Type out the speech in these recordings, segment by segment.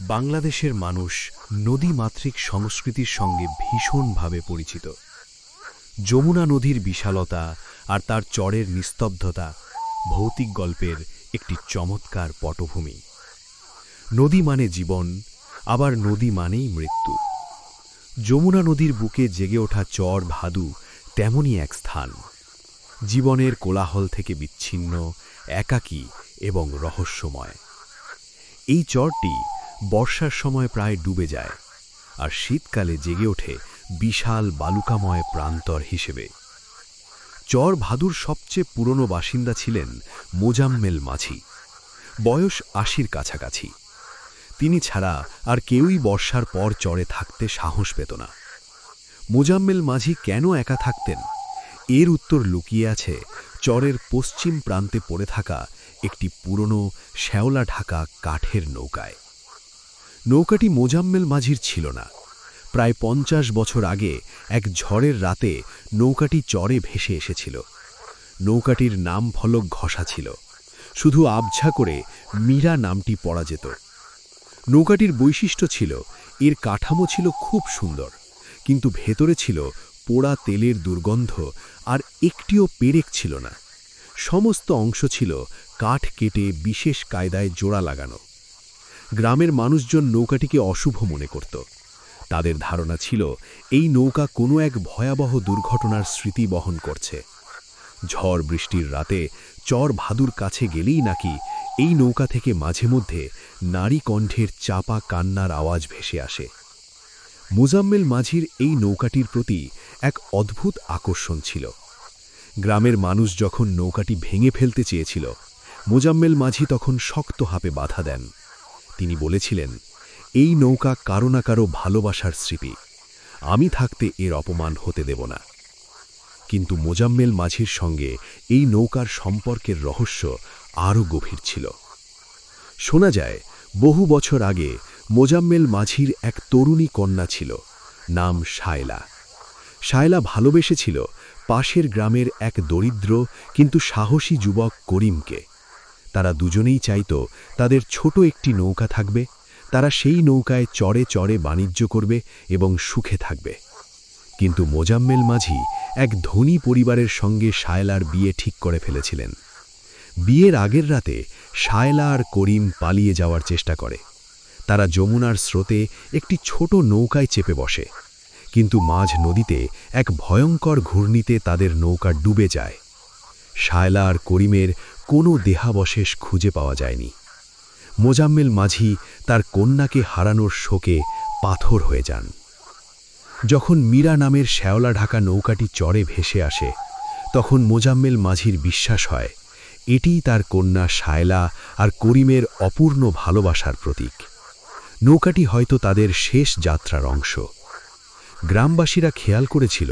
বাংলাদেশের মানুষ নদীমাতৃক সংস্কৃতির সঙ্গে ভীষণভাবে পরিচিত। যমুনা নদীর বিশালতা আর তার চরের নিস্তব্ধতা ভৌতিক গল্পের একটি চমৎকার পটভূমি। নদী মানে জীবন, আবার নদী মানেই মৃত্যু। যমুনা নদীর বুকে জেগে ওঠা চর ভাদু তেমনই এক স্থান। জীবনের কোলাহল থেকে বিচ্ছিন্ন, একাকী এবং রহস্যময়। এই চরটি বর্ষার সময় প্রায় ডুবে যায় আর শীতকালে জেগে ওঠে বিশাল বালুকাময় প্রান্তর হিসেবে। চর ভাদুর সবচেয়ে পুরনো বাসিন্দা ছিলেন মোজাম্মেল মাঝি। বয়স আশির কাছাকাছি। তিনি ছাড়া আর কেউই বর্ষার পর চরে থাকতে সাহস পেত না। মোজাম্মেল মাঝি কেন একা থাকতেন? এর উত্তর লুকিয়ে আছে চরের পশ্চিম প্রান্তে পড়ে থাকা একটি পুরনো শ্যাওলা ঢাকা কাঠের নৌকায়। নৌকাটি মোজাম্মেল মাঝির ছিল না। প্রায় পঞ্চাশ বছর আগে এক ঝড়ের রাতে নৌকাটি চরে ভেসে এসেছিল। নৌকাটির নাম ফলক ঘষা ছিল। শুধু আবঝা করে মীরা নামটি পড়া যেত। নৌকাটির বৈশিষ্ট্য ছিল, এর কাঠামো ছিল খুব সুন্দর, কিন্তু ভেতরে ছিল পোড়া তেলের দুর্গন্ধ আর একটিও পেরেক ছিল না। সমস্ত অংশ ছিল কাঠ কেটে বিশেষ কায়দায় জোড়া লাগানো। গ্রামের মানুষজন নৌকাটিকে অশুভ মনে করত। তাদের ধারণা ছিল, এই নৌকা কোনো এক ভয়াবহ দুর্ঘটনার স্মৃতি বহন করছে। ঝড় বৃষ্টির রাতে চর ভাদুর কাছে গেলেই নাকি এই নৌকা থেকে মাঝে মধ্যে নারী কণ্ঠের চাপা কান্নার আওয়াজ ভেসে আসে। মুজাম্মেল মাঝির এই নৌকাটির প্রতি এক অদ্ভুত আকর্ষণ ছিল। গ্রামের মানুষ যখন নৌকাটি ভেঙে ফেলতে চেয়েছিল, মোজাম্মেল মাঝি তখন শক্ত হাপে বাধা দেন। তিনি বলেছিলেন, এই নৌকা কারও না কারও ভালোবাসার স্মৃতি। আমি থাকতে এর অপমান হতে দেব না। কিন্তু মোজাম্মেল মাঝির সঙ্গে এই নৌকার সম্পর্কের রহস্য আরও গভীর ছিল। শোনা যায়, বহু বছর আগে মোজাম্মেল মাঝির এক তরুণী কন্যা ছিল, নাম শায়লা। শায়লা ভালোবেসেছিল পাশের গ্রামের এক দরিদ্র কিন্তু সাহসী যুবক করিমকে। তারা দুজনেই চাইত তাদের ছোট একটি নৌকা থাকবে, তারা সেই নৌকায় চড়ে চড়ে বাণিজ্য করবে এবং সুখে থাকবে। কিন্তু মোজাম্মেল মাঝি এক ধনী পরিবারের সঙ্গে শায়লার বিয়ে ঠিক করে ফেলেছিলেন। বিয়ের আগের রাতে শায়লা আর করিম পালিয়ে যাওয়ার চেষ্টা করে। তারা যমুনার স্রোতে একটি ছোট নৌকায় চেপে বসে, কিন্তু মাঝ নদীতে এক ভয়ঙ্কর ঘূর্ণিতে তাদের নৌকা ডুবে যায়। শায়লা আর করিমের কোনো দেহাবশেষ খুঁজে পাওয়া যায়নি। মোজাম্মেল মাঝি তার কন্যাকে হারানোর শোকে পাথর হয়ে যান। যখন মীরা নামের শ্যাওলা ঢাকা নৌকাটি চরে ভেসে আসে, তখন মোজাম্মেল মাঝির বিশ্বাস হয় এটিই তার কন্যা শায়লা আর করিমের অপূর্ণ ভালোবাসার প্রতীক। নৌকাটি হয়তো তাদের শেষ যাত্রার অংশ। গ্রামবাসীরা খেয়াল করেছিল,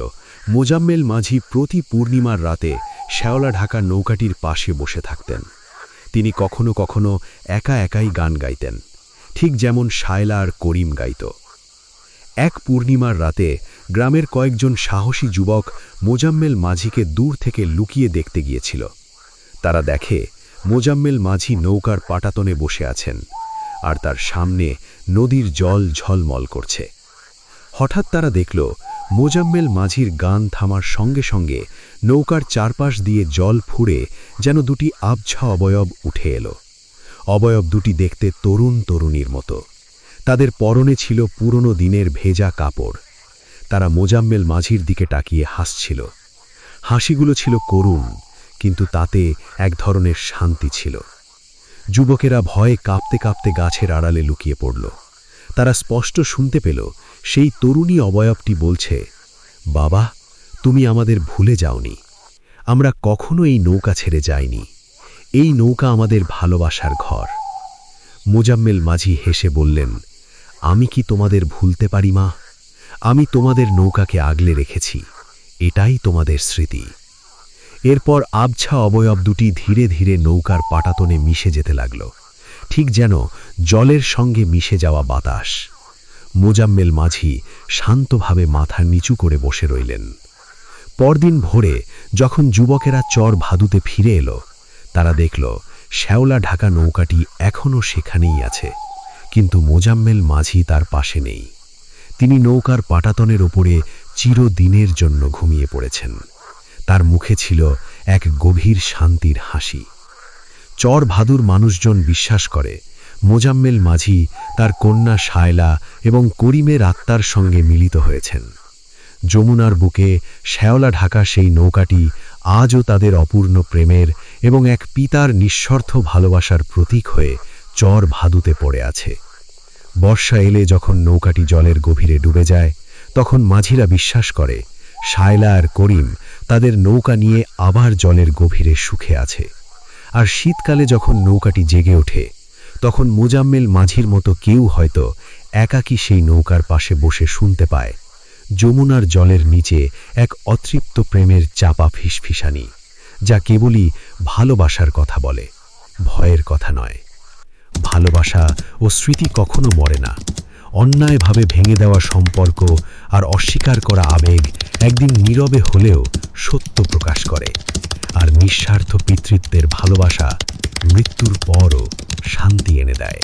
মোজাম্মেল মাঝি প্রতি পূর্ণিমার রাতে শ্যাওলা ঢাকা নৌকাটির পাশে বসে থাকতেন। তিনি কখনো কখনো একা একাই গান গাইতেন, ঠিক যেমন শায়লা আর করিম গাইত। এক পূর্ণিমার রাতে গ্রামের কয়েকজন সাহসী যুবক মোজাম্মেল মাঝিকে দূর থেকে লুকিয়ে দেখতে গিয়েছিল। তারা দেখে মোজাম্মেল মাঝি নৌকার পাটাতনে বসে আছেন আর তার সামনে নদীর জল ঝলমল করছে। হঠাৎ তারা দেখল মোজাম্মেল মাঝির গান থামার সঙ্গে সঙ্গে নৌকার চারপাশ দিয়ে জল ফুড়ে যেন দুটি আবছা অবয়ব উঠে এলো। অবয়ব দুটি দেখতে তরুণ তরুণীর মতো। তাদের পরনে ছিল পুরনো দিনের ভেজা কাপড়। তারা মোজাম্মেল মাঝির দিকে তাকিয়ে হাসছিল। হাসিগুলো ছিল করুণ, কিন্তু তাতে এক ধরনের শান্তি ছিল। যুবকেরা ভয়ে কাঁপতে কাঁপতে গাছের আড়ালে লুকিয়ে পড়ল। তারা স্পষ্ট শুনতে পেল সেই তরুণী অবয়বটি বলছে, বাবা, তুমি আমাদের ভুলে যাওনি। আমরা কখনো এই নৌকা ছেড়ে যাইনি। এই নৌকা আমাদের ভালোবাসার ঘর। মোজাম্মেল মাঝি হেসে বললেন, আমি কি তোমাদের ভুলতে পারি মা? আমি তোমাদের নৌকাকে আগলে রেখেছি। এটাই তোমাদের স্মৃতি। এরপর আবছা অবয়ব দুটি ধীরে ধীরে নৌকার পাটাতনে মিশে যেতে লাগল। ঠিক যেন জলের সঙ্গে মিশে যাওয়া বাতাস। মোজাম্মেল মাঝি শান্তভাবে মাথা নিচু করে বসে রইলেন। পরদিন ভোরে যখন যুবকেরা চর ভাদুতে ফিরে এলো, তারা দেখল শ্যাওলা ঢাকা নৌকাটি এখনও সেখানেই আছে, কিন্তু মোজাম্মেল মাঝি তার পাশে নেই। তিনি নৌকার পাটাতনের ওপরে চিরদিনের জন্য ঘুমিয়ে পড়েছেন। তার মুখে ছিল এক গভীর শান্তির হাসি। চর ভাদুর মানুষজন বিশ্বাস করে মোজাম্মেল মাঝি, তার কন্যা শায়লা এবং করিমের আত্মার সঙ্গে মিলিত হয়েছেন। যমুনার বুকে শ্যাওলা ঢাকা সেই নৌকাটি আজও তাদের অপূর্ণ প্রেমের এবং এক পিতার নিঃস্বার্থ ভালোবাসার প্রতীক হয়ে চর ভাদুতে পড়ে আছে। বর্ষা এলে যখন নৌকাটি জলের গভীরে ডুবে যায়, তখন মাঝিরা বিশ্বাস করে, শায়লা আর করিম তাদের নৌকা নিয়ে আবার জলের গভীরে সুখে আছে। আর শীতকালে যখন নৌকাটি জেগে ওঠে তখন মোজাম্মেল মাঝির মতো কেউ হয়তো একাকী সেই নৌকার পাশে বসে শুনতে পায়। যমুনার জলের নিচে এক অতৃপ্ত প্রেমের চাপা ফিসফিসানি, যা কেবলই ভালোবাসার কথা বলে, ভয়ের কথা নয়। ভালোবাসা ও স্মৃতি কখনো মরে না। অন্যায়ভাবে ভেঙে দেওয়া সম্পর্ক আর অস্বীকার করা আবেগ একদিন নীরবে হলেও সত্য প্রকাশ করে। আর নিঃস্বার্থ পিতৃত্বের ভালোবাসা মৃত্যুর পরও শান্তি এনে দেয়।